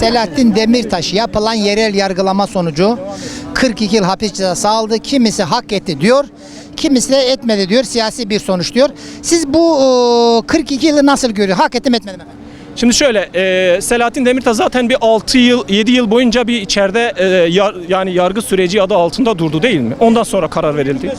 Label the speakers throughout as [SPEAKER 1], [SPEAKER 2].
[SPEAKER 1] Selahattin Demirtaş yapılan yerel yargılama sonucu 42 yıl hapis cezası aldı. Kimisi hak etti diyor. Kimisi de etmedi diyor. Siyasi bir sonuç diyor. Siz bu e, 42 yılı nasıl görüyor? Hak ettim etmedim efendim.
[SPEAKER 2] Şimdi şöyle, e, Selahattin Demirtaş zaten bir 6 yıl, 7 yıl boyunca bir içeride e, yar- yani yargı süreci adı altında durdu değil mi? Ondan sonra karar verildi.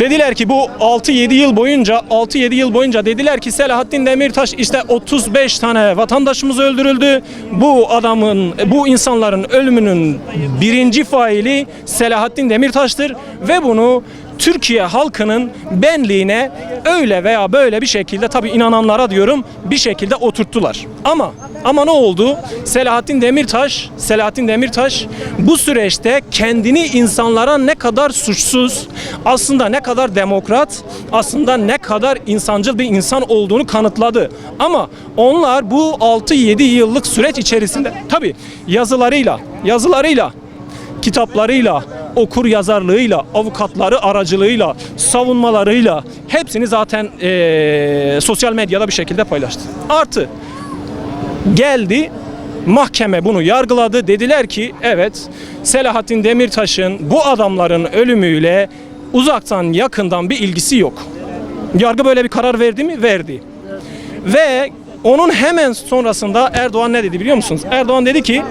[SPEAKER 2] Dediler ki bu 6-7 yıl boyunca 6-7 yıl boyunca dediler ki Selahattin Demirtaş işte 35 tane vatandaşımız öldürüldü. Bu adamın bu insanların ölümünün birinci faili Selahattin Demirtaş'tır ve bunu Türkiye halkının benliğine öyle veya böyle bir şekilde tabi inananlara diyorum bir şekilde oturttular. Ama ama ne oldu? Selahattin Demirtaş, Selahattin Demirtaş bu süreçte kendini insanlara ne kadar suçsuz, aslında ne kadar demokrat, aslında ne kadar insancıl bir insan olduğunu kanıtladı. Ama onlar bu 6-7 yıllık süreç içerisinde tabi yazılarıyla, yazılarıyla kitaplarıyla, okur yazarlığıyla, avukatları aracılığıyla, savunmalarıyla hepsini zaten eee, sosyal medyada bir şekilde paylaştı. Artı geldi mahkeme bunu yargıladı. Dediler ki evet Selahattin Demirtaş'ın bu adamların ölümüyle uzaktan yakından bir ilgisi yok. Yargı böyle bir karar verdi mi? Verdi. Ve onun hemen sonrasında Erdoğan ne dedi biliyor musunuz? Erdoğan dedi ki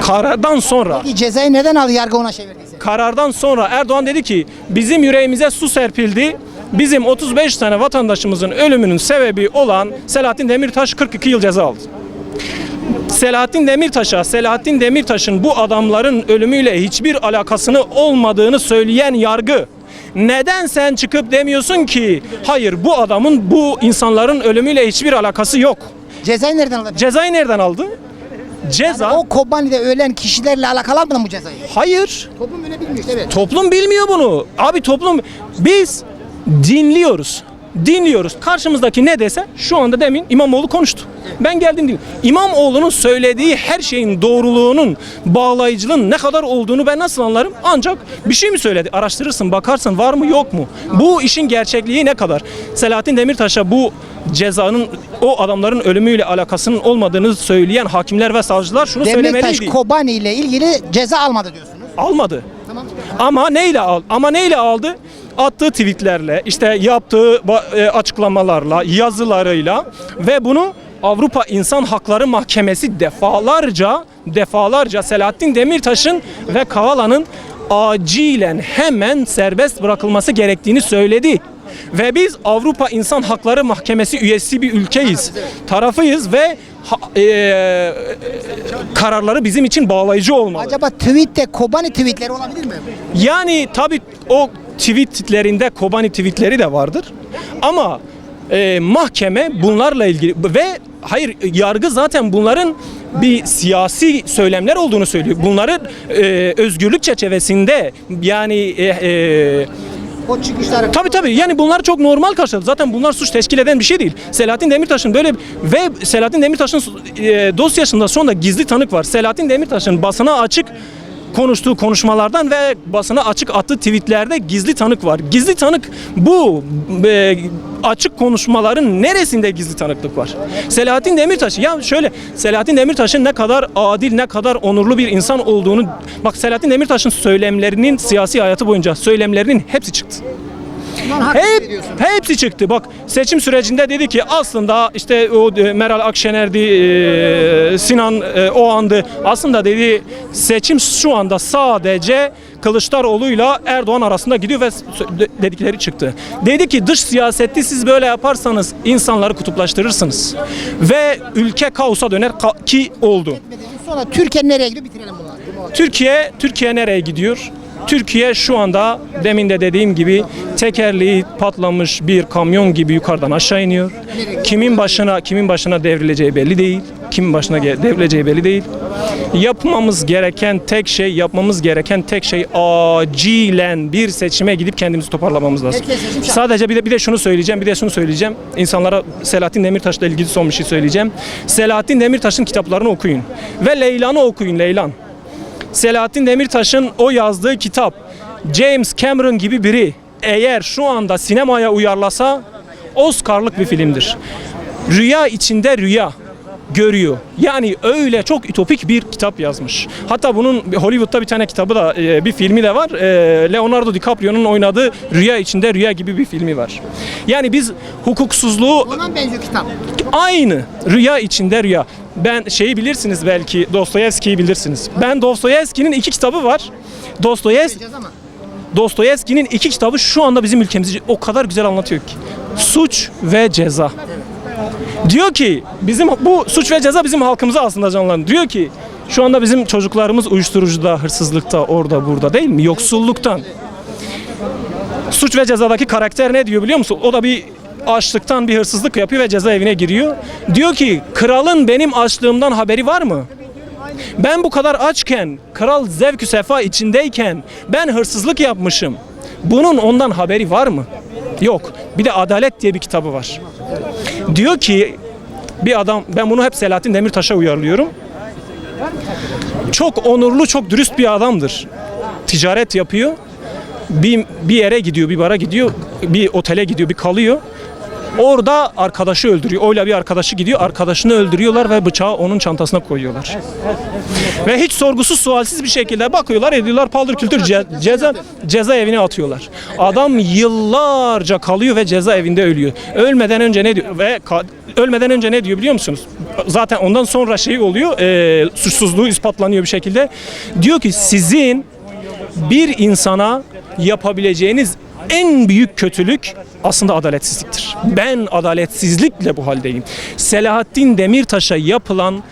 [SPEAKER 2] karardan sonra
[SPEAKER 1] Peki cezayı neden aldı yargı ona çevirdiyse?
[SPEAKER 2] karardan sonra Erdoğan dedi ki bizim yüreğimize su serpildi. Bizim 35 tane vatandaşımızın ölümünün sebebi olan Selahattin Demirtaş 42 yıl ceza aldı. Selahattin Demirtaş'a, Selahattin Demirtaş'ın bu adamların ölümüyle hiçbir alakasını olmadığını söyleyen yargı neden sen çıkıp demiyorsun ki hayır bu adamın bu insanların ölümüyle hiçbir alakası yok.
[SPEAKER 1] Cezayı nereden aldı?
[SPEAKER 2] Cezayı nereden aldı? Ceza
[SPEAKER 1] O Kobani'de ölen kişilerle alakalı mı bu cezayı?
[SPEAKER 2] hayır.
[SPEAKER 1] Toplum öyle bilmiyor evet.
[SPEAKER 2] Toplum bilmiyor bunu. Abi toplum biz dinliyoruz. Dinliyoruz. Karşımızdaki ne dese şu anda demin İmamoğlu konuştu. Ben geldim değil. İmamoğlu'nun söylediği her şeyin doğruluğunun, bağlayıcılığın ne kadar olduğunu ben nasıl anlarım? Ancak bir şey mi söyledi? Araştırırsın, bakarsın var mı yok mu? Bu işin gerçekliği ne kadar? Selahattin Demirtaş'a bu cezanın o adamların ölümüyle alakasının olmadığını söyleyen hakimler ve savcılar şunu
[SPEAKER 1] Demirtaş
[SPEAKER 2] söylemeliydi.
[SPEAKER 1] Kobani ile ilgili ceza almadı diyorsunuz.
[SPEAKER 2] Almadı.
[SPEAKER 1] Tamam.
[SPEAKER 2] Ama neyle al? Ama neyle aldı? Attığı tweetlerle, işte yaptığı e, açıklamalarla, yazılarıyla ve bunu Avrupa İnsan Hakları Mahkemesi defalarca defalarca Selahattin Demirtaş'ın ve Kavala'nın acilen hemen serbest bırakılması gerektiğini söyledi. Ve biz Avrupa İnsan Hakları Mahkemesi üyesi bir ülkeyiz. Tarafıyız ve ha- e, kararları bizim için bağlayıcı olmalı.
[SPEAKER 1] Acaba tweette Kobani tweetleri olabilir mi?
[SPEAKER 2] Yani tabii o tweetlerinde Kobani tweetleri de vardır. Ama e, mahkeme bunlarla ilgili ve hayır yargı zaten bunların bir siyasi söylemler olduğunu söylüyor. Bunların e, özgürlük çerçevesinde yani e, e,
[SPEAKER 1] O çıkışları
[SPEAKER 2] Tabii tabii yani bunlar çok normal karşıladı. Zaten bunlar suç teşkil eden bir şey değil. Selahattin Demirtaş'ın böyle ve Selahattin Demirtaş'ın e, dosyasında sonunda gizli tanık var. Selahattin Demirtaş'ın basına açık konuştuğu konuşmalardan ve basına açık attığı tweetlerde gizli tanık var. Gizli tanık bu e, açık konuşmaların neresinde gizli tanıklık var? Selahattin Demirtaş ya şöyle Selahattin Demirtaş'ın ne kadar adil ne kadar onurlu bir insan olduğunu bak Selahattin Demirtaş'ın söylemlerinin siyasi hayatı boyunca söylemlerinin hepsi çıktı. Hep, hepsi çıktı. Bak seçim sürecinde dedi ki aslında işte o e, Meral Akşener'di, e, Sinan e, o andı. Aslında dedi seçim şu anda sadece Kılıçdaroğlu'yla Erdoğan arasında gidiyor ve dedikleri çıktı. Dedi ki dış siyasette siz böyle yaparsanız insanları kutuplaştırırsınız. Ve ülke kaosa döner ki oldu.
[SPEAKER 1] Sonra Türkiye nereye gidiyor bitirelim bunu.
[SPEAKER 2] Türkiye Türkiye nereye gidiyor? Türkiye şu anda demin de dediğim gibi tekerleği patlamış bir kamyon gibi yukarıdan aşağı iniyor. Kimin başına kimin başına devrileceği belli değil. Kimin başına devrileceği belli değil. Yapmamız gereken tek şey, yapmamız gereken tek şey acilen bir seçime gidip kendimizi toparlamamız lazım. Sadece bir de bir de şunu söyleyeceğim, bir de şunu söyleyeceğim. İnsanlara Selahattin Demirtaş'la ilgili son bir şey söyleyeceğim. Selahattin Demirtaş'ın kitaplarını okuyun ve Leylan'ı okuyun Leylan. Selahattin Demirtaş'ın o yazdığı kitap James Cameron gibi biri eğer şu anda sinemaya uyarlasa Oscar'lık bir filmdir. Rüya içinde rüya. görüyor. Yani öyle çok ütopik bir kitap yazmış. Hatta bunun Hollywood'da bir tane kitabı da e, bir filmi de var. E, Leonardo DiCaprio'nun oynadığı Rüya içinde Rüya gibi bir filmi var. Yani biz hukuksuzluğu
[SPEAKER 1] Ona benziyor kitap.
[SPEAKER 2] aynı rüya içinde rüya. Ben şeyi bilirsiniz belki Dostoyevski'yi bilirsiniz. Ben Dostoyevski'nin iki kitabı var. Dostoyevski. Dostoyevski'nin iki kitabı şu anda bizim ülkemizi o kadar güzel anlatıyor ki. Suç ve ceza. Diyor ki bizim bu suç ve ceza bizim halkımıza aslında canlandı. Diyor ki şu anda bizim çocuklarımız uyuşturucuda, hırsızlıkta, orada burada değil mi? Yoksulluktan. Suç ve cezadaki karakter ne diyor biliyor musun? O da bir açlıktan bir hırsızlık yapıyor ve cezaevine giriyor. Diyor ki kralın benim açlığımdan haberi var mı? Ben bu kadar açken, kral zevkü sefa içindeyken ben hırsızlık yapmışım. Bunun ondan haberi var mı? Yok. Bir de Adalet diye bir kitabı var. Diyor ki bir adam, ben bunu hep Selahattin Demirtaş'a uyarlıyorum. Çok onurlu, çok dürüst bir adamdır. Ticaret yapıyor. Bir, bir yere gidiyor, bir bara gidiyor, bir otele gidiyor, bir kalıyor. Orada arkadaşı öldürüyor. Öyle bir arkadaşı gidiyor, arkadaşını öldürüyorlar ve bıçağı onun çantasına koyuyorlar. Ve hiç sorgusuz sualsiz bir şekilde bakıyorlar, ediyorlar, paldır kültür ce- ceza ceza evine atıyorlar. Adam yıllarca kalıyor ve ceza evinde ölüyor. Ölmeden önce ne diyor? Ve ölmeden önce ne diyor biliyor musunuz? Zaten ondan sonra şey oluyor, e, suçsuzluğu ispatlanıyor bir şekilde. Diyor ki sizin bir insana yapabileceğiniz en büyük kötülük aslında adaletsizliktir. Ben adaletsizlikle bu haldeyim. Selahattin Demirtaş'a yapılan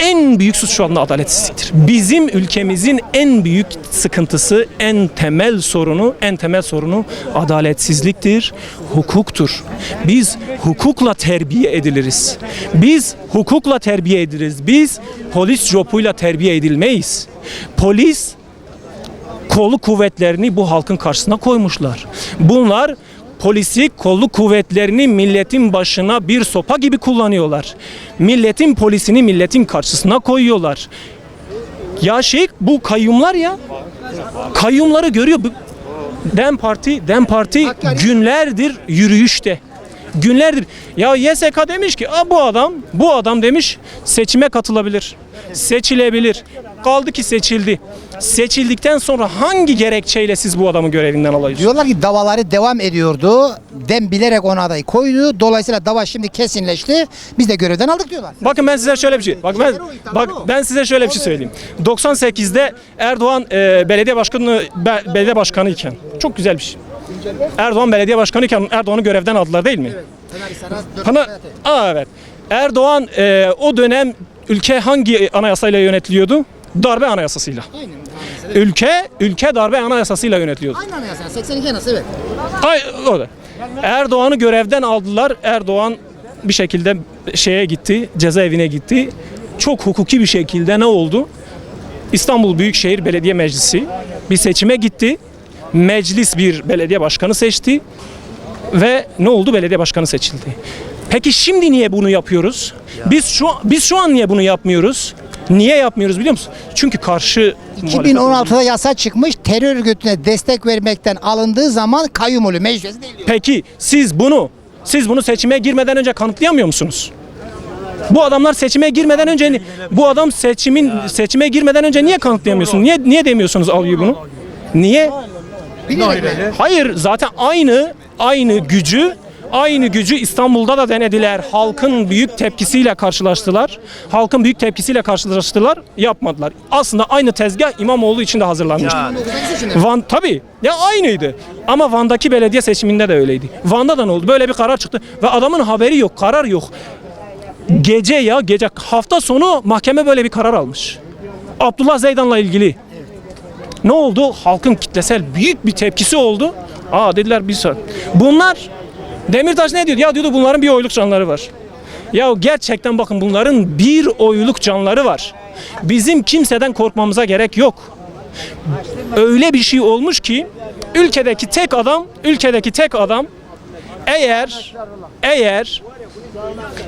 [SPEAKER 2] en büyük suç şu anda adaletsizliktir. Bizim ülkemizin en büyük sıkıntısı, en temel sorunu, en temel sorunu adaletsizliktir, hukuktur. Biz hukukla terbiye ediliriz. Biz hukukla terbiye ediliriz. Biz polis jopuyla terbiye edilmeyiz. Polis kolu kuvvetlerini bu halkın karşısına koymuşlar. Bunlar polisi kolu kuvvetlerini milletin başına bir sopa gibi kullanıyorlar. Milletin polisini milletin karşısına koyuyorlar. Ya şey bu kayyumlar ya. Kayyumları görüyor. Dem Parti, Dem Parti günlerdir yürüyüşte. Günlerdir. Ya YSK demiş ki "Aa, bu adam, bu adam demiş seçime katılabilir. Seçilebilir. Kaldı ki seçildi. Seçildikten sonra hangi gerekçeyle siz bu adamı görevinden alacaksınız?
[SPEAKER 1] Diyorlar ki davaları devam ediyordu. Dem bilerek ona adayı koydu. Dolayısıyla dava şimdi kesinleşti. Biz de görevden aldık diyorlar.
[SPEAKER 2] Bakın ben size şöyle bir şey. Bak ben bak ben size şöyle bir şey söyleyeyim. 98'de Erdoğan e, belediye başkanı be- belediye başkanı iken çok güzel bir şey. Erdoğan belediye başkanı iken Erdoğan'ı görevden aldılar değil mi? Pınar, Aa, evet. Erdoğan e, o dönem ülke hangi anayasayla yönetiliyordu? Darbe anayasasıyla. Ülke ülke darbe anayasasıyla yönetiliyordu.
[SPEAKER 1] Aynı anayasa 82 nasıl evet.
[SPEAKER 2] Ay o da. Erdoğan'ı görevden aldılar. Erdoğan bir şekilde şeye gitti, cezaevine gitti. Çok hukuki bir şekilde ne oldu? İstanbul Büyükşehir Belediye Meclisi bir seçime gitti. Meclis bir belediye başkanı seçti ve ne oldu? Belediye başkanı seçildi. Peki şimdi niye bunu yapıyoruz? Biz şu biz şu an niye bunu yapmıyoruz? Niye yapmıyoruz biliyor musun? Çünkü karşı muhalefet
[SPEAKER 1] 2016'da yasa çıkmış. Terör örgütüne destek vermekten alındığı zaman kayyum oluyor. Meclis değil.
[SPEAKER 2] Peki siz bunu siz bunu seçime girmeden önce kanıtlayamıyor musunuz? Bu adamlar seçime girmeden önce bu adam seçimin seçime girmeden önce niye kanıtlayamıyorsun? Niye niye demiyorsunuz alıyor bunu? Niye?
[SPEAKER 1] Bilerek mi?
[SPEAKER 2] Hayır zaten aynı aynı gücü aynı gücü İstanbul'da da denediler. Halkın büyük tepkisiyle karşılaştılar. Halkın büyük tepkisiyle karşılaştılar. Yapmadılar. Aslında aynı tezgah İmamoğlu için de hazırlanmıştı. Van tabii ya aynıydı. Ama Van'daki belediye seçiminde de öyleydi. Van'da da ne oldu? Böyle bir karar çıktı ve adamın haberi yok, karar yok. Gece ya gece hafta sonu mahkeme böyle bir karar almış. Abdullah Zeydan'la ilgili. Ne oldu? Halkın kitlesel büyük bir tepkisi oldu. Aa dediler bir saat. Bunlar Demirtaş ne diyor? Ya diyordu bunların bir oyluk canları var. Ya gerçekten bakın bunların bir oyluk canları var. Bizim kimseden korkmamıza gerek yok. Öyle bir şey olmuş ki ülkedeki tek adam, ülkedeki tek adam eğer eğer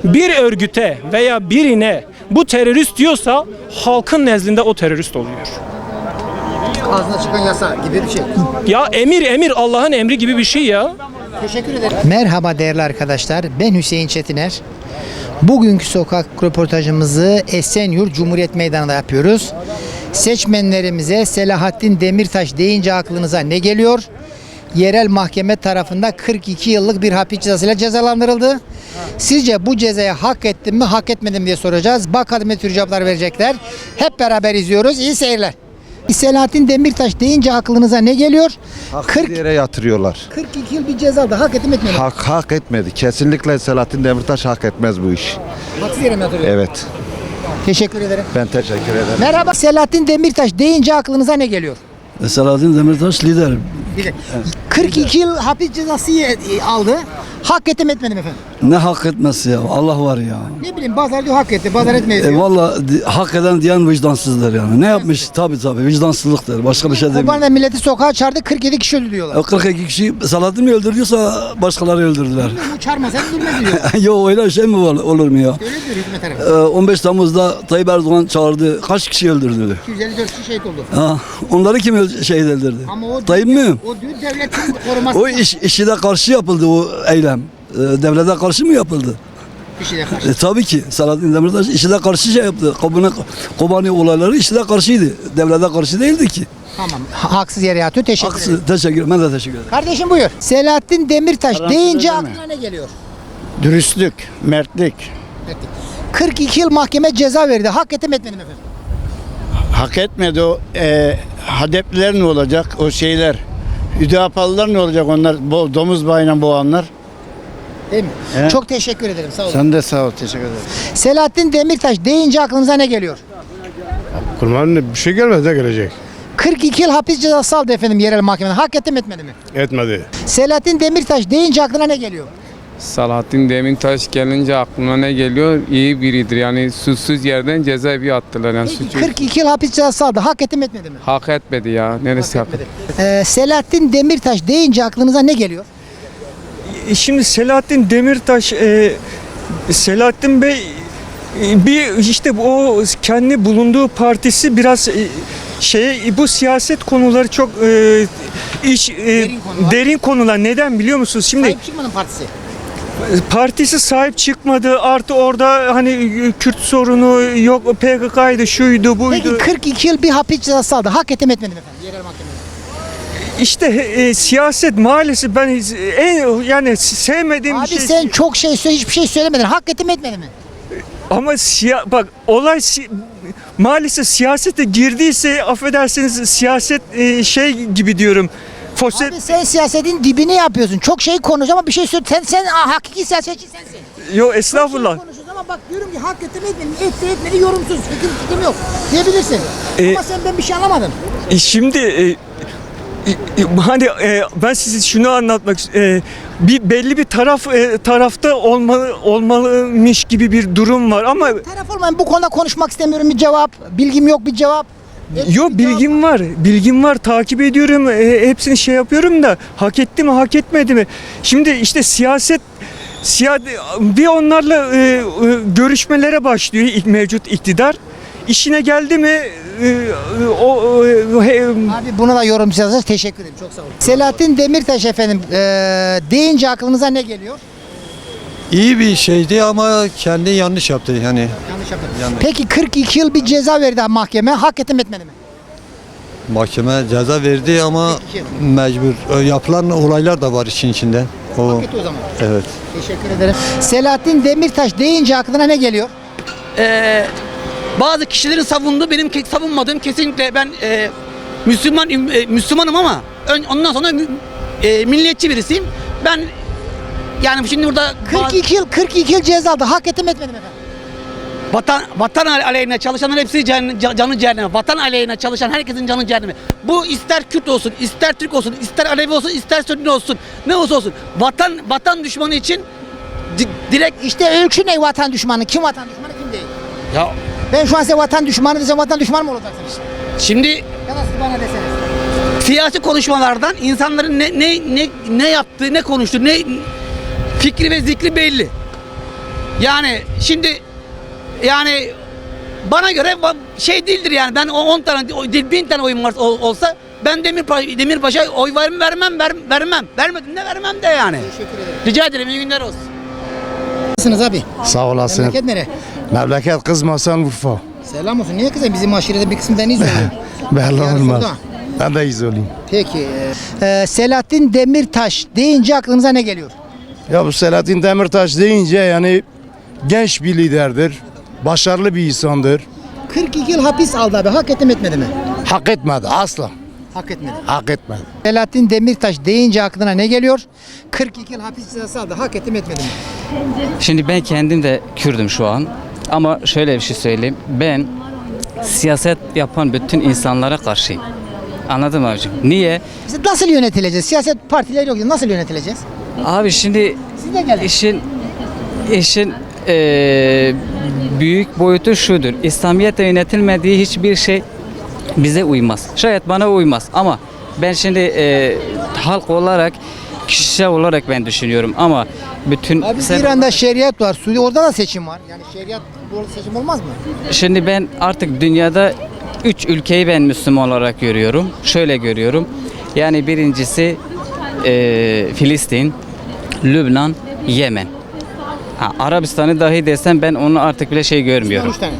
[SPEAKER 2] bir örgüte veya birine bu terörist diyorsa halkın nezdinde o terörist oluyor.
[SPEAKER 1] Ağzına çıkan yasa gibi bir şey.
[SPEAKER 2] Ya emir emir Allah'ın emri gibi bir şey ya.
[SPEAKER 1] Teşekkür ederim. Merhaba değerli arkadaşlar. Ben Hüseyin Çetiner. Bugünkü sokak röportajımızı Esenyurt Cumhuriyet Meydanı'nda yapıyoruz. Seçmenlerimize Selahattin Demirtaş deyince aklınıza ne geliyor? Yerel mahkeme tarafında 42 yıllık bir hapis cezasıyla cezalandırıldı. Sizce bu cezayı hak ettim mi, hak etmedim diye soracağız. Bakalım ne tür cevaplar verecekler. Hep beraber izliyoruz. İyi seyirler. Selahattin Demirtaş deyince aklınıza ne geliyor?
[SPEAKER 3] Haksız
[SPEAKER 1] 40,
[SPEAKER 3] yere yatırıyorlar.
[SPEAKER 1] 42 yıl bir ceza aldı. Hak ettim etmedim.
[SPEAKER 3] Hak hak etmedi. Kesinlikle Selahattin Demirtaş hak etmez bu iş.
[SPEAKER 1] Haksız yere mi yatırıyor?
[SPEAKER 3] Evet.
[SPEAKER 1] Teşekkür ederim.
[SPEAKER 3] Ben teşekkür ederim.
[SPEAKER 1] Merhaba Selahattin Demirtaş deyince aklınıza ne geliyor?
[SPEAKER 4] Selahattin Demirtaş lider.
[SPEAKER 1] 42 yıl hapis cezası aldı. Hak ettim etmedim efendim.
[SPEAKER 4] Ne hak etmesi ya. Allah var ya.
[SPEAKER 1] Ne bileyim bazıları diyor hak etti, bazıları etmedi
[SPEAKER 4] E,
[SPEAKER 1] diyor.
[SPEAKER 4] Valla di- hak eden diyen vicdansızdır yani. Ne yapmış? Tabi tabi vicdansızlıktır. Başka bir şey
[SPEAKER 1] Kurban
[SPEAKER 4] demiyor.
[SPEAKER 1] da milleti sokağa çağırdı 47 kişi öldü diyorlar.
[SPEAKER 4] O 42 kişi Selahattin mi öldürdüyse başkaları öldürdüler.
[SPEAKER 1] Bu çağırmasa öldürmez diyor.
[SPEAKER 4] Yok öyle şey mi var, olur mu ya?
[SPEAKER 1] Öyle diyor hükümet tarafı.
[SPEAKER 4] E, 15 Temmuz'da Tayyip Erdoğan çağırdı. Kaç kişi öldürdü?
[SPEAKER 1] 254 kişi şehit oldu.
[SPEAKER 4] Ha, onları kim öl- şehit öldürdü?
[SPEAKER 1] Ama o
[SPEAKER 4] Tayyip mi?
[SPEAKER 1] O dün devletin koruması
[SPEAKER 4] O iş, işi de karşı yapıldı o eylem. E, devlete karşı mı yapıldı?
[SPEAKER 1] kişiye karşı.
[SPEAKER 4] E, tabii ki Selahattin Demirtaş işi de karşı şey yaptı. Kobani, Kobani olayları işi de karşıydı. Devlete karşı değildi ki.
[SPEAKER 1] Tamam. Ha- Haksız yere yatıyor. Teşekkür ederim.
[SPEAKER 4] Haksız. Teşekkür Ben de teşekkür ederim.
[SPEAKER 1] Kardeşim buyur. Selahattin Demirtaş deyince
[SPEAKER 5] öyle mi?
[SPEAKER 1] aklına ne geliyor?
[SPEAKER 5] Dürüstlük, mertlik.
[SPEAKER 1] 42 yıl mahkeme ceza verdi. Hak ettim etmedim efendim.
[SPEAKER 5] Hak etmedi o e, Hadepliler ne olacak o şeyler? Hüdapalılar ne olacak onlar? Bo, domuz bayına boğanlar.
[SPEAKER 1] Değil mi?
[SPEAKER 5] Evet.
[SPEAKER 1] Çok teşekkür ederim. Sağ olun.
[SPEAKER 5] Sen de sağ ol teşekkür ederim.
[SPEAKER 1] Selahattin Demirtaş deyince aklınıza ne geliyor?
[SPEAKER 6] Kurbanın bir şey gelmez de gelecek.
[SPEAKER 1] 42 yıl hapis cezası aldı efendim yerel mahkemeden. Hak ettim etmedi mi?
[SPEAKER 6] Etmedi.
[SPEAKER 1] Selahattin Demirtaş deyince aklına ne geliyor?
[SPEAKER 7] Salahattin Demirtaş gelince aklıma ne geliyor? İyi biridir. Yani suçsuz yerden cezaevi attılar. Yani
[SPEAKER 1] Peki
[SPEAKER 7] suçu
[SPEAKER 1] 42 yıl hapis cezası aldı. Hak ettim etmedi mi?
[SPEAKER 7] hak etmedi ya. Neresi hak,
[SPEAKER 1] Etmedi. Ee, Selahattin Demirtaş deyince aklınıza ne geliyor?
[SPEAKER 8] E, Şimdi Selahattin Demirtaş, e, Selahattin Bey e, bir işte o kendi bulunduğu partisi biraz e, şey bu siyaset konuları çok e, iş e,
[SPEAKER 1] Derin konular.
[SPEAKER 8] derin konular. Neden biliyor musunuz? Şimdi
[SPEAKER 1] Sahip çıkmadın partisi.
[SPEAKER 8] partisi sahip çıkmadı. Artı orada hani Kürt sorunu yok PKK'ydı, şuydu, buydu.
[SPEAKER 1] Peki 42 yıl bir hapis cezası aldı. Hak ettim etmedim efendim yerel mahkemede.
[SPEAKER 8] İşte e, siyaset maalesef ben en yani sevmediğim
[SPEAKER 1] Abi
[SPEAKER 8] bir şey.
[SPEAKER 1] sen çok şey söyle hiçbir şey söylemedin. Hak ettim etmedi mi?
[SPEAKER 8] Ama siya bak olay si- maalesef siyasete girdiyse affedersiniz siyaset e, şey gibi diyorum. Fosil
[SPEAKER 1] Abi sen siyasetin dibini yapıyorsun. Çok şey konuş ama bir şey söyle. Sen, sen ah, hakiki siyasetçi sensin.
[SPEAKER 8] yo
[SPEAKER 1] Çok
[SPEAKER 8] estağfurullah.
[SPEAKER 1] şey konuşuyoruz ama bak diyorum ki hak ettim etmedim. Etti etmedi yorumsuz. Fikir fikrim yok. Diyebilirsin.
[SPEAKER 8] E,
[SPEAKER 1] ama sen ben bir şey anlamadım.
[SPEAKER 8] E, şimdi e, e, e, hani e, ben size şunu anlatmak e, bir belli bir taraf e, tarafta olmalı olmalımış gibi bir durum var ama
[SPEAKER 1] Taraf olmayın bu konuda konuşmak istemiyorum bir cevap. Bilgim yok bir cevap. Hepsi
[SPEAKER 8] Yo
[SPEAKER 1] bir cevap.
[SPEAKER 8] bilgim var. Bilgim var. Takip ediyorum. e, hepsini şey yapıyorum da hak etti mi, hak etmedi mi? Şimdi işte siyaset siya, bir onlarla e, e, görüşmelere başlıyor ilk mevcut iktidar. İşine geldi mi e, e, o e, he-
[SPEAKER 1] Abi buna da yorum yazacağız. Teşekkür ederim. Çok sağ olun. Selahattin Demirtaş efendim eee, deyince aklınıza ne geliyor?
[SPEAKER 9] İyi bir şeydi ama kendi yanlış yaptı yani.
[SPEAKER 1] Yanlış yaptım. Peki 42 yıl bir ceza verdi mahkeme. Hak ettim etmedi mi?
[SPEAKER 9] Mahkeme ceza verdi ama
[SPEAKER 1] 42
[SPEAKER 9] mecbur. Yapılan olaylar da var işin içinde. O
[SPEAKER 1] Hak etti o zaman.
[SPEAKER 9] evet.
[SPEAKER 1] Teşekkür ederim. Selahattin Demirtaş deyince aklına ne geliyor?
[SPEAKER 10] Ee, bazı kişilerin savunduğu benim ke- savunmadığım kesinlikle ben e, Müslüman e, Müslümanım ama ön- ondan sonra e, milliyetçi birisiyim. Ben yani şimdi burada bazı-
[SPEAKER 1] 42 yıl 42 yıl ceza aldı. Hak ettim etmedim efendim.
[SPEAKER 10] vatan vatan ale- aleyhine çalışanlar hepsi cehennem- ca- canı cehenneme. Vatan aleyhine çalışan herkesin canı cehenneme. Bu ister Kürt olsun, ister Türk olsun, ister Alevi olsun, ister Sünni olsun, ne olursa olsun. Vatan vatan düşmanı için di- direkt
[SPEAKER 1] İşte ölçü ne vatan düşmanı? Kim vatan düşmanı kim değil?
[SPEAKER 10] ya
[SPEAKER 1] Ben şu an size vatan düşmanı desem vatan düşmanı mı olacaksınız?
[SPEAKER 10] şimdi
[SPEAKER 1] Ya da siz bana deseniz.
[SPEAKER 10] siyasi konuşmalardan insanların ne ne ne ne yaptığı, ne konuştuğu, ne fikri ve zikri belli. Yani şimdi yani bana göre va- şey değildir yani ben o 10 tane o 1000 tane oyun var ol- olsa ben Demirpaşa Demirpaşa oy vermem vermem ver- vermem. Vermedim de vermem de yani.
[SPEAKER 1] Teşekkür ederim.
[SPEAKER 10] Rica ederim iyi günler olsun.
[SPEAKER 1] Nasılsınız abi?
[SPEAKER 3] Sağ olasın.
[SPEAKER 1] Memleket nere?
[SPEAKER 3] Memleket kızmasan Urfa.
[SPEAKER 1] Selam olsun. Niye kızım? Bizim aşirede bir kısım deniz oluyor.
[SPEAKER 3] Belli olmaz. Ben de iz olayım.
[SPEAKER 1] Peki. Ee, Selahattin Demirtaş deyince aklınıza ne geliyor?
[SPEAKER 3] Ya bu Selahattin Demirtaş deyince yani genç bir liderdir. Başarılı bir insandır.
[SPEAKER 1] 42 yıl hapis aldı abi. Hak etti mi etmedi mi?
[SPEAKER 3] Hak etmedi asla.
[SPEAKER 1] Hak etmedi.
[SPEAKER 3] Hak etmedi.
[SPEAKER 1] Selahattin Demirtaş deyince aklına ne geliyor? 42 yıl hapis cezası aldı. Hak etti mi etmedi mi?
[SPEAKER 11] Şimdi ben kendim de Kürdüm şu an. Ama şöyle bir şey söyleyeyim. Ben siyaset yapan bütün insanlara karşıyım. Anladın mı abicim? Niye?
[SPEAKER 1] Biz nasıl yönetileceğiz? Siyaset partileri yok. Nasıl yönetileceğiz?
[SPEAKER 11] Abi şimdi
[SPEAKER 1] Siz de gelin.
[SPEAKER 11] işin işin eee, büyük boyutu şudur. İslamiyet'te yönetilmediği hiçbir şey bize uymaz. Şayet bana uymaz ama ben şimdi eee, halk olarak kişisel olarak ben düşünüyorum ama bütün
[SPEAKER 1] Abi
[SPEAKER 11] sen-
[SPEAKER 1] İran'da şeriat var. Suudi orada da seçim var. Yani şeriat doğru seçim olmaz mı?
[SPEAKER 11] Şimdi ben artık dünyada üç ülkeyi ben Müslüman olarak görüyorum. Şöyle görüyorum. Yani birincisi eee, Filistin, Lübnan, Yemen. Ha, Arabistan'ı dahi desem ben onu artık bile şey görmüyorum.
[SPEAKER 1] 13 tane.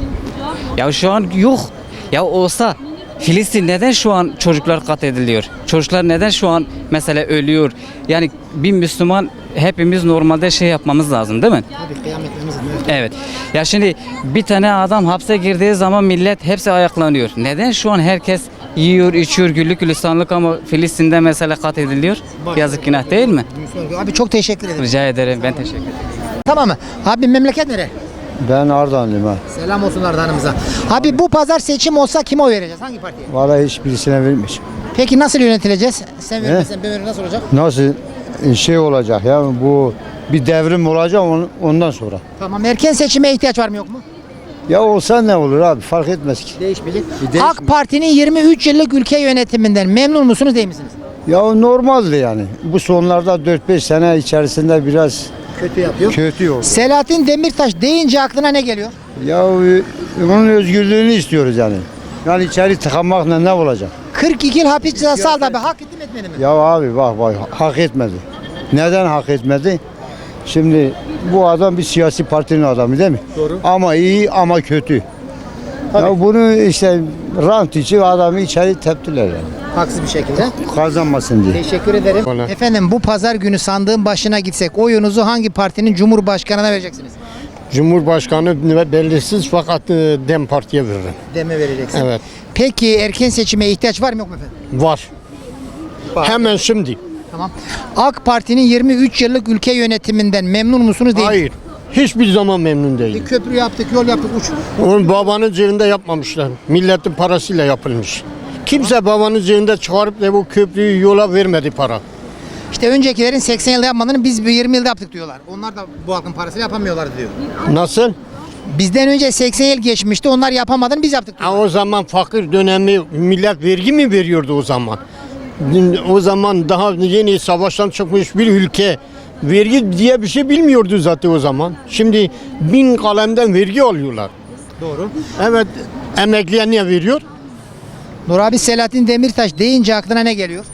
[SPEAKER 11] Ya şu an yok. Ya olsa Filistin neden şu an çocuklar katlediliyor? Çocuklar neden şu an mesela ölüyor? Yani bir Müslüman hepimiz normalde şey yapmamız lazım değil mi?
[SPEAKER 1] Evet.
[SPEAKER 11] Ya şimdi bir tane adam hapse girdiği zaman millet hepsi ayaklanıyor. Neden şu an herkes yiyor, içiyor, güllük gülistanlık ama Filistin'de mesela katlediliyor? Yazık günah değil mi?
[SPEAKER 1] Abi çok teşekkür ederim.
[SPEAKER 11] Rica ederim. Ben teşekkür ederim.
[SPEAKER 1] Tamam mı? Abi memleket nere?
[SPEAKER 3] Ben Ardahanlıyım ha.
[SPEAKER 1] Selam olsun Ardahan'ımıza. Abi bu pazar seçim olsa kime oy vereceğiz? Hangi partiye?
[SPEAKER 3] Valla hiçbirisine vermiş.
[SPEAKER 1] Peki nasıl yönetileceğiz? Sen vermezsen ben veririm nasıl olacak?
[SPEAKER 3] Nasıl şey olacak ya bu bir devrim olacak ondan sonra.
[SPEAKER 1] Tamam erken seçime ihtiyaç var mı yok mu?
[SPEAKER 3] Ya olsa ne olur abi fark etmez ki.
[SPEAKER 1] Değişmeyecek.
[SPEAKER 3] değişmeyecek.
[SPEAKER 1] AK Parti'nin 23 yıllık ülke yönetiminden memnun musunuz değil misiniz?
[SPEAKER 3] Ya o normaldi yani. Bu sonlarda 4-5 sene içerisinde biraz
[SPEAKER 1] Kötü yapıyor.
[SPEAKER 3] kötü oldu.
[SPEAKER 1] Selahattin Demirtaş deyince aklına ne geliyor?
[SPEAKER 3] Ya e, onun özgürlüğünü istiyoruz yani. Yani içeri tıkanmakla ne olacak?
[SPEAKER 1] 42 yıl hapis cezası aldı abi. Hak etti mi etmedi mi?
[SPEAKER 3] Ya abi bak bak hak etmedi. Neden hak etmedi? Şimdi bu adam bir siyasi partinin adamı değil mi? Doğru. Ama iyi ama kötü. Ya bunu işte rant için adamı içeri teptiler yani.
[SPEAKER 1] Haksız bir şekilde.
[SPEAKER 3] Kazanmasın diye.
[SPEAKER 1] Teşekkür ederim.
[SPEAKER 6] Vallahi.
[SPEAKER 1] Efendim bu pazar günü sandığın başına gitsek oyunuzu hangi partinin cumhurbaşkanına vereceksiniz?
[SPEAKER 6] Cumhurbaşkanı belirsiz fakat e, Dem Parti'ye veririm.
[SPEAKER 1] Deme vereceksin.
[SPEAKER 6] Evet.
[SPEAKER 1] Peki erken seçime ihtiyaç var mı yok mu efendim?
[SPEAKER 6] Var. Hemen şimdi.
[SPEAKER 1] Tamam. AK Parti'nin 23 yıllık ülke yönetiminden memnun musunuz değil mi?
[SPEAKER 6] Hayır. Hiçbir zaman memnun
[SPEAKER 1] Bir
[SPEAKER 6] değilim.
[SPEAKER 1] köprü yaptık, yol yaptık, uç.
[SPEAKER 6] Onun babanın cebinde yapmamışlar. Milletin parasıyla yapılmış. Kimse babanın cebinde çıkarıp da bu köprüyü yola vermedi para.
[SPEAKER 1] İşte öncekilerin 80 yılda yapmadığını biz bir 20 yılda yaptık diyorlar. Onlar da bu halkın parasıyla yapamıyorlar diyor.
[SPEAKER 6] Nasıl?
[SPEAKER 1] Bizden önce 80 yıl geçmişti. Onlar yapamadığını biz yaptık.
[SPEAKER 6] Ha,
[SPEAKER 1] diyorlar.
[SPEAKER 6] o zaman fakir dönemi millet vergi mi veriyordu o zaman? O zaman daha yeni savaştan çıkmış bir ülke vergi diye bir şey bilmiyordu zaten o zaman. Şimdi bin kalemden vergi alıyorlar.
[SPEAKER 1] Doğru.
[SPEAKER 6] Evet emekliye niye veriyor?
[SPEAKER 1] Nur abi Selahattin Demirtaş deyince aklına ne geliyor?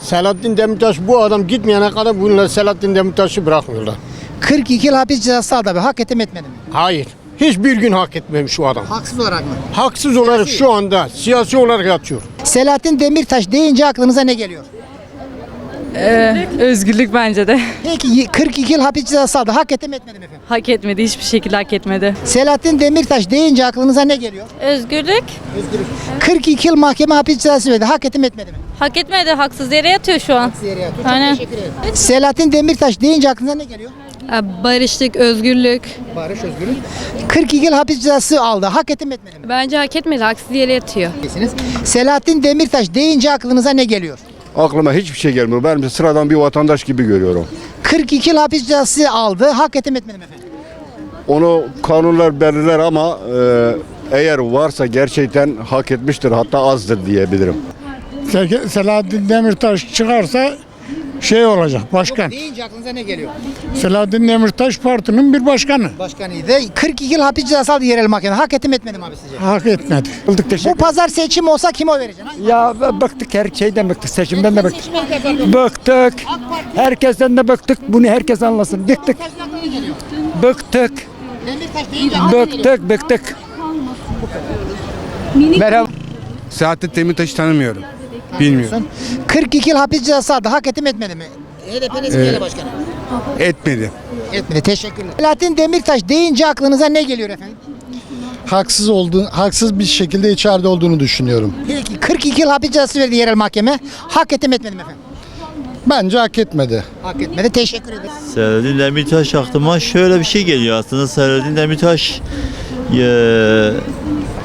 [SPEAKER 6] Selahattin Demirtaş bu adam gitmeyene kadar bunlar Selahattin Demirtaş'ı bırakmıyorlar.
[SPEAKER 1] 42 yıl hapis cezası aldı abi. Hak etti mi etmedi mi?
[SPEAKER 6] Hayır. Hiçbir gün hak etmemiş şu adam.
[SPEAKER 1] Haksız olarak mı?
[SPEAKER 6] Haksız olarak şu anda siyasi olarak yatıyor.
[SPEAKER 1] Selahattin Demirtaş deyince aklınıza ne geliyor?
[SPEAKER 12] Özgürlük bence de.
[SPEAKER 1] Peki 42 yıl hapis cezası aldı. Hak etti mi etmedi mi efendim?
[SPEAKER 12] Hak etmedi. Hiçbir şekilde hak etmedi.
[SPEAKER 1] Selahattin Demirtaş deyince aklınıza ne geliyor?
[SPEAKER 12] Özgürlük
[SPEAKER 1] 42 yıl mahkeme hapis cezası verdi. Hak etti mi etmedi mi?
[SPEAKER 12] hak etmedi. Haksız yere yatıyor şu an. Aynen.
[SPEAKER 1] Selahattin Demirtaş deyince aklınıza ne geliyor?
[SPEAKER 12] Barışlık, özgürlük.
[SPEAKER 1] Barış Özgür'ün 42 yıl hapis cezası aldı. Hak etti mi etmedi mi?
[SPEAKER 12] Bence hak etmedi. Haksız yere yatıyor.
[SPEAKER 1] Selahattin Demirtaş deyince aklınıza ne geliyor?
[SPEAKER 3] Aklıma hiçbir şey gelmiyor. Ben sıradan bir vatandaş gibi görüyorum.
[SPEAKER 1] 42 yıl hapis cezası aldı. Hak etti mi etmedi mi efendim?
[SPEAKER 3] Onu kanunlar belirler ama e, eğer varsa gerçekten hak etmiştir hatta azdır diyebilirim.
[SPEAKER 6] Selahattin Demirtaş çıkarsa şey olacak başkan.
[SPEAKER 1] Deyince aklınıza ne geliyor?
[SPEAKER 6] Selahattin Demirtaş partinin bir başkanı.
[SPEAKER 1] Başkanıydı. 42 yıl hapis cezası aldı yerel mahkeme. Hak etti mi etmedi mi abi sizce?
[SPEAKER 6] Hak etmedi.
[SPEAKER 1] Bu pazar seçim olsa kime oy vereceksin? Hangi
[SPEAKER 9] Ya bıktık her şeyden bıktık. Seçimden de bıktık. Bıktık. Herkesten de bıktık. Bunu herkes anlasın. Bıktık.
[SPEAKER 8] Bıktık. Bıktık bıktık.
[SPEAKER 9] Merhaba. Selahattin Demirtaş'ı tanımıyorum. Bilmiyorum.
[SPEAKER 1] 42 yıl hapis cezası aldı. Hak etti mi etmedi mi? HDP'nin eski genel başkanı.
[SPEAKER 9] Etmedi.
[SPEAKER 1] Etmedi. Teşekkürler. Selahattin Demirtaş deyince aklınıza ne geliyor efendim?
[SPEAKER 9] Haksız olduğu, haksız bir şekilde içeride olduğunu düşünüyorum.
[SPEAKER 1] Peki 42 yıl hapis cezası verdi yerel mahkeme. Hak etti mi etmedi mi efendim?
[SPEAKER 9] Bence hak etmedi.
[SPEAKER 1] Hak etmedi. Teşekkür ederim.
[SPEAKER 13] Selahattin Demirtaş aklıma şöyle bir şey geliyor aslında Selahattin Demirtaş eee,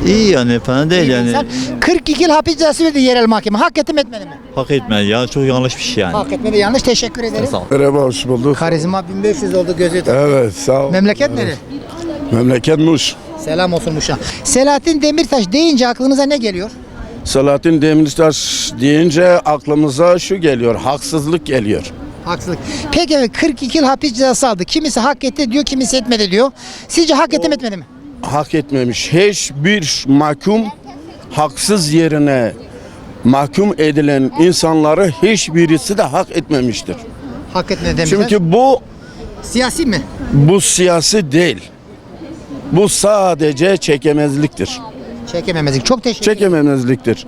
[SPEAKER 13] iyi yani fena değil yani
[SPEAKER 1] İnsan 42 yıl hapis cezası verdi yerel mahkeme. Hak etti mi etmedi mi?
[SPEAKER 13] hak etmez ya çok yanlış bir şey yani.
[SPEAKER 1] Hak etmedi. Yanlış. Teşekkür ederim.
[SPEAKER 13] Sağ ol.
[SPEAKER 9] Merhaba hoş bulduk.
[SPEAKER 1] Karizma 1500 oldu gözü.
[SPEAKER 9] Evet sağ ol.
[SPEAKER 1] Memleket nere?
[SPEAKER 9] Memleket Muş.
[SPEAKER 1] Selam olsun Muş'a. Selahattin Demirtaş deyince aklınıza ne geliyor?
[SPEAKER 9] Selahattin Demirtaş deyince aklımıza şu geliyor. Haksızlık geliyor.
[SPEAKER 1] Haksızlık. Peki evet 42 yıl hapis cezası aldı. Kimisi hak etti diyor, kimisi etmedi diyor. Sizce hak etti mi etmedi mi?
[SPEAKER 9] Hak etmemiş. Hiçbir mahkum haksız yerine mahkum edilen insanları hiçbirisi de hak etmemiştir.
[SPEAKER 1] Hak etmedi demişler.
[SPEAKER 9] Çünkü bu
[SPEAKER 1] Siyasi mi?
[SPEAKER 9] bu siyasi değil. Bu sadece çekemezliktir.
[SPEAKER 1] Çekememezlik. Çok teşekkür.
[SPEAKER 9] Çekememezliktir.